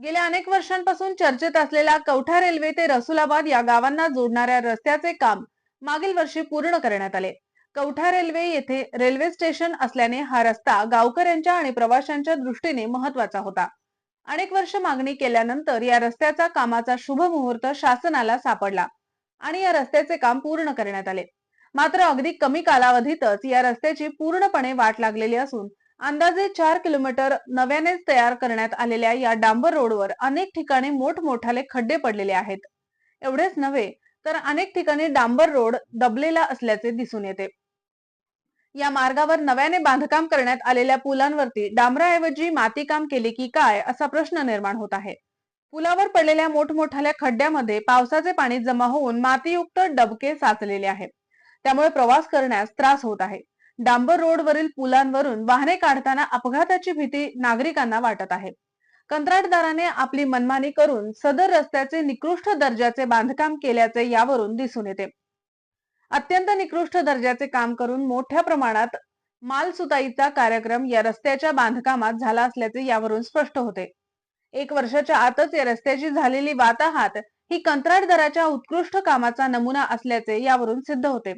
गेल्या अनेक वर्षांपासून चर्चेत असलेल्या कवठा रेल्वे ते रसुलाबाद या गावांना जोडणाऱ्या रस्त्याचे काम मागील वर्षी पूर्ण करण्यात आले. कवठा रेल्वे येथे रेल्वे स्टेशन असल्याने हा रस्ता गावकऱ्यांच्या आणि प्रवाशांच्या दृष्टीने महत्त्वाचा होता. अनेक वर्ष मागणी केल्यानंतर या रस्त्याचा कामाचा शुभ मुहूर्त शासनाला सापडला आणि या रस्त्याचे काम पूर्ण करण्यात आले. मात्र अगदी कमी कालावधीतच या रस्त्याची पूर्णपणे वाट लागलेली असून अंदाजे चार किलोमीटर नव्यानेच तयार करण्यात आलेल्या या डांबर रोडवर अनेक ठिकाणी मोठमोठाले खड्डे पडलेले आहेत. एवढेच नव्हे तर अनेक ठिकाणी डांबर रोड दबलेला असल्याचे दिसून येते. या मार्गावर नव्याने बांधकाम करण्यात आलेल्या पुलांवरती डांबराऐवजी मातीकाम केले की काय असा प्रश्न निर्माण होत आहे. पुलावर पडलेल्या मोठमोठाल्या खड्ड्यामध्ये पावसाचे पाणी जमा होऊन मातीयुक्त डबके साचलेले आहेत. त्यामुळे प्रवास करण्यास त्रास होत आहे. डांबर रोडवरील पुलांवरून वाहने काढताना अपघाताची भीती नागरिकांना वाटत आहे. कंत्राटदाराने आपली मनमानी करून सदर रस्त्याचे निकृष्ट दर्जाचे बांधकाम केल्याचे यावरून दिसून येते. अत्यंत निकृष्ट दर्जाचे काम करून मोठ्या प्रमाणात मालसुताईचा कार्यक्रम या रस्त्याच्या बांधकामात झाला असल्याचे यावरून स्पष्ट होते. एक वर्षाच्या आतच या रस्त्याची झालेली वाताहात ही कंत्राटदाराच्या उत्कृष्ट कामाचा नमुना असल्याचे यावरून सिद्ध होते.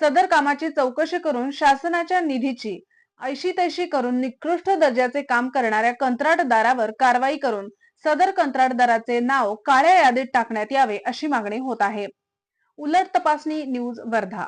सदर कामाची चौकशी करून शासनाच्या निधीची ऐशी तैशी करून निकृष्ट दर्जाचे काम करणाऱ्या कंत्राटदारावर कारवाई करून सदर कंत्राटदाराचे नाव काळ्या यादीत टाकण्यात यावे अशी मागणी होत आहे. उलट तपासणी न्यूज वर्धा.